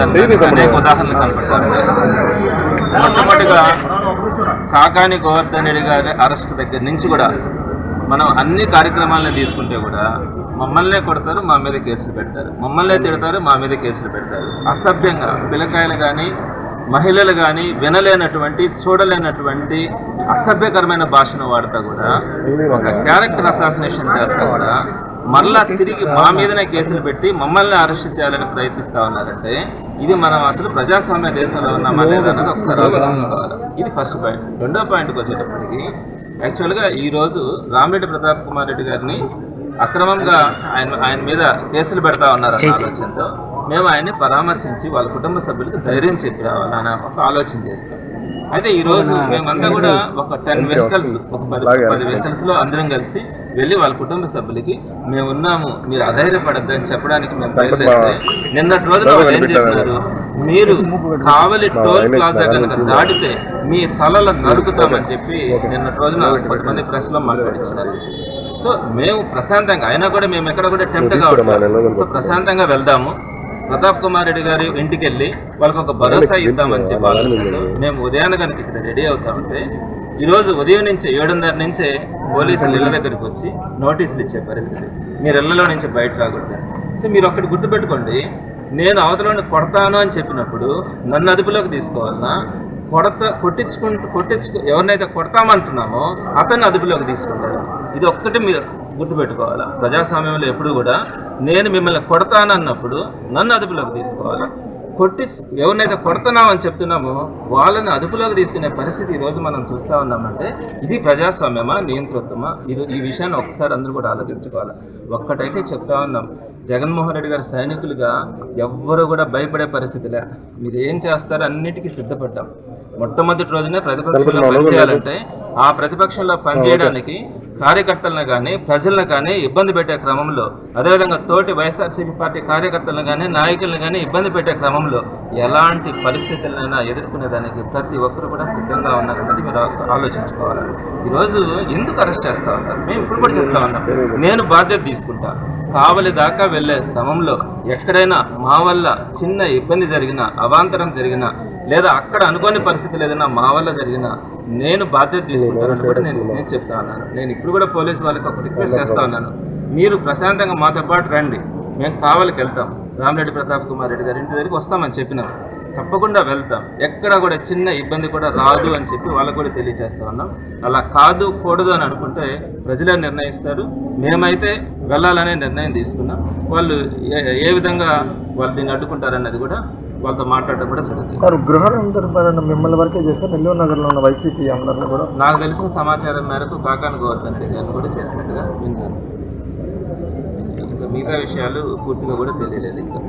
దానికి అనేక ఉదాహరణలు కనపడతారు మొట్టమొదటిగా కాకాని గోవర్ధన్ రెడ్డి గారి అరెస్ట్ దగ్గర నుంచి కూడా మనం అన్ని కార్యక్రమాలను తీసుకుంటే కూడా మమ్మల్నే కొడతారు మా మీద కేసులు పెడతారు. మమ్మల్నే తిడతారు మా మీద కేసులు పెడతారు. అసభ్యంగా పిల్లకాయలు కానీ మహిళలు కానీ వినలేనటువంటి చూడలేనటువంటి అసభ్యకరమైన భాషను వాడుతా కూడా ఒక క్యారెక్టర్ అసాసినేషన్ చేస్తా కూడా మరలా తిరిగి మా మీదనే కేసులు పెట్టి మమ్మల్ని అరెస్ట్ చేయాలని ప్రయత్నిస్తా ఉన్నారంటే ఇది మనం అసలు ప్రజాస్వామ్య దేశంలో ఉన్నామా లేదా అన్నది ఒకసారి ఆలోచించుకోవాలి ఇది ఫస్ట్ పాయింట్. రెండో పాయింట్కి వచ్చేటప్పటికి యాక్చువల్గా ఈరోజు రామిరెడ్డి ప్రతాప్ కుమార్ రెడ్డి గారిని అక్రమంగా ఆయన ఆయన మీద కేసులు పెడతా ఉన్నారన్న ఆలోచనతో మేము ఆయన్ని పరామర్శించి వాళ్ళ కుటుంబ సభ్యులకు ధైర్యం చెప్పి రావాలన్న ఒక ఆలోచన చేస్తాం. అయితే ఈ రోజు మేమంతా కూడా ఒక టెన్ వెహికల్స్ ఒక పది పది వెహికల్స్లో అందరం కలిసి వెళ్ళి వాళ్ళ కుటుంబ సభ్యులకి మేము ఉన్నాము మీరు అధైర్యపడద్దు అని చెప్పడానికి మేము బయలుదేరితే నిన్నటి రోజున వాళ్ళు ఏం చెప్పినారు? మీరు కావలి టోల్ ప్లాజా కనుక దాటితే మీ తలలు నరుకుతామని చెప్పి నిన్నటి రోజున కొంతమంది ప్రెస్లో మాట్లాడించినారు సో మేము ప్రశాంతంగా అయినా కూడా మేము ఎక్కడ కూడా టెంప్ట్ కావట్లేదు సో ప్రశాంతంగా వెళ్దాము. ప్రతాప్ కుమార్ రెడ్డి గారి ఇంటికి వెళ్ళి వాళ్ళకి ఒక భరోసా ఇద్దామని చెప్పి ఆలోచనతో మేము ఉదయాన కనుక ఇక్కడ రెడీ అవుతామంటే ఈరోజు ఉదయం నుంచి ఏడున్నర నుంచే పోలీసులు ఇళ్ళ దగ్గరికి వచ్చి నోటీసులు ఇచ్చే పరిస్థితి. మీరు ఇళ్ళలో నుంచి బయట రాకూడదు. సో మీరు ఒక్కటి గుర్తుపెట్టుకోండి నేను అవతలని కొడతాను అని చెప్పినప్పుడు నన్ను అదుపులోకి తీసుకోవాలన్నా కొడత కొట్టించుకుంటూ కొట్టించుకు ఎవరినైతే కొడతామంటున్నామో అతన్ని అదుపులోకి తీసుకుంటారు ఇది ఒక్కటి మీరు గుర్తుపెట్టుకోవాలా? ప్రజాస్వామ్యంలో ఎప్పుడు కూడా నేను మిమ్మల్ని కొడతానన్నప్పుడు నన్ను అదుపులోకి తీసుకోవాలి? కొట్టి ఎవరినైతే కొడుతున్నామని చెప్తున్నామో వాళ్ళని అదుపులోకి తీసుకునే పరిస్థితి ఈరోజు మనం చూస్తూ ఉన్నామంటే ఇది ప్రజాస్వామ్యమా? నియంతృత్వమా? ఇది ఈ విషయాన్ని ఒకసారి అందరూ కూడా ఆలోచించుకోవాలి? ఒక్కటైతే చెప్తా ఉన్నాం. జగన్మోహన్ రెడ్డి గారి సైనికులుగా ఎవ్వరూ కూడా భయపడే పరిస్థితిలే. మీరు ఏం చేస్తారో అన్నిటికీ సిద్ధపడ్డాం. మొట్టమొదటి రోజునే ప్రతిపక్షంలో పనిచేయాలంటే ఆ ప్రతిపక్షంలో పనిచేయడానికి కార్యకర్తలను కానీ ప్రజలను కానీ ఇబ్బంది పెట్టే క్రమంలో అదేవిధంగా తోటి వైఎస్ఆర్సీపీ పార్టీ కార్యకర్తలను కానీ నాయకులను కానీ ఇబ్బంది పెట్టే క్రమంలో ఎలాంటి పరిస్థితులైనా ఎదుర్కొనేదానికి ప్రతి ఒక్కరు కూడా సిద్ధంగా ఉన్నారన్నది మీరు ఆలోచించుకోవాలి. ఈరోజు ఎందుకు అరెస్ట్ చేస్తా ఉన్నారు? మేము ఇప్పుడు కూడా చెప్తా ఉన్నాం. నేను బాధ్యత తీసుకుంటా. కావలి దాకా వెళ్ళే క్రమంలో ఎక్కడైనా మా వల్ల చిన్న ఇబ్బంది జరిగినా అవాంతరం జరిగినా లేదా అక్కడ అనుకోని పరిస్థితులు ఏదైనా మా వల్ల జరిగినా నేను బాధ్యత తీసుకుంటానని కూడా నేను నేను చెప్తా ఉన్నాను. నేను ఇప్పుడు కూడా పోలీసు వాళ్ళకి ఒక రిక్వెస్ట్ చేస్తా ఉన్నాను. మీరు ప్రశాంతంగా మాతో పాటు రండి. మేము కావాలకి వెళ్తాం. రామరెడ్డి ప్రతాప్ కుమార్ రెడ్డి గారి ఇంటి దగ్గరికి వస్తామని చెప్పినాం. తప్పకుండా వెళ్తాం. ఎక్కడ కూడా చిన్న ఇబ్బంది కూడా రాదు అని చెప్పి వాళ్ళకు కూడా తెలియజేస్తా ఉన్నాం. అలా కాదు కూడదు అని అనుకుంటే ప్రజలే నిర్ణయిస్తారు. మేమైతే వెళ్ళాలనే నిర్ణయం తీసుకున్నాం. వాళ్ళు ఏ ఏ విధంగా వాళ్ళు దీన్ని అడ్డుకుంటారన్నది కూడా వాళ్ళతో మాట్లాడడం కూడా జరుగుతుంది. సార్ గృహరంతరపైన మిమ్మల్ని వరకే చేస్తే నెల్లూరు నగర్లో ఉన్న వైసీపీ అందరినీ కూడా నాకు తెలిసిన సమాచారం మేరకు కాకాని గోవర్ధన్ రెడ్డి గారిని కూడా చేసినట్టుగా విన్నాను. ఇంకా మిగతా విషయాలు పూర్తిగా కూడా తెలియలేదు ఇంకా.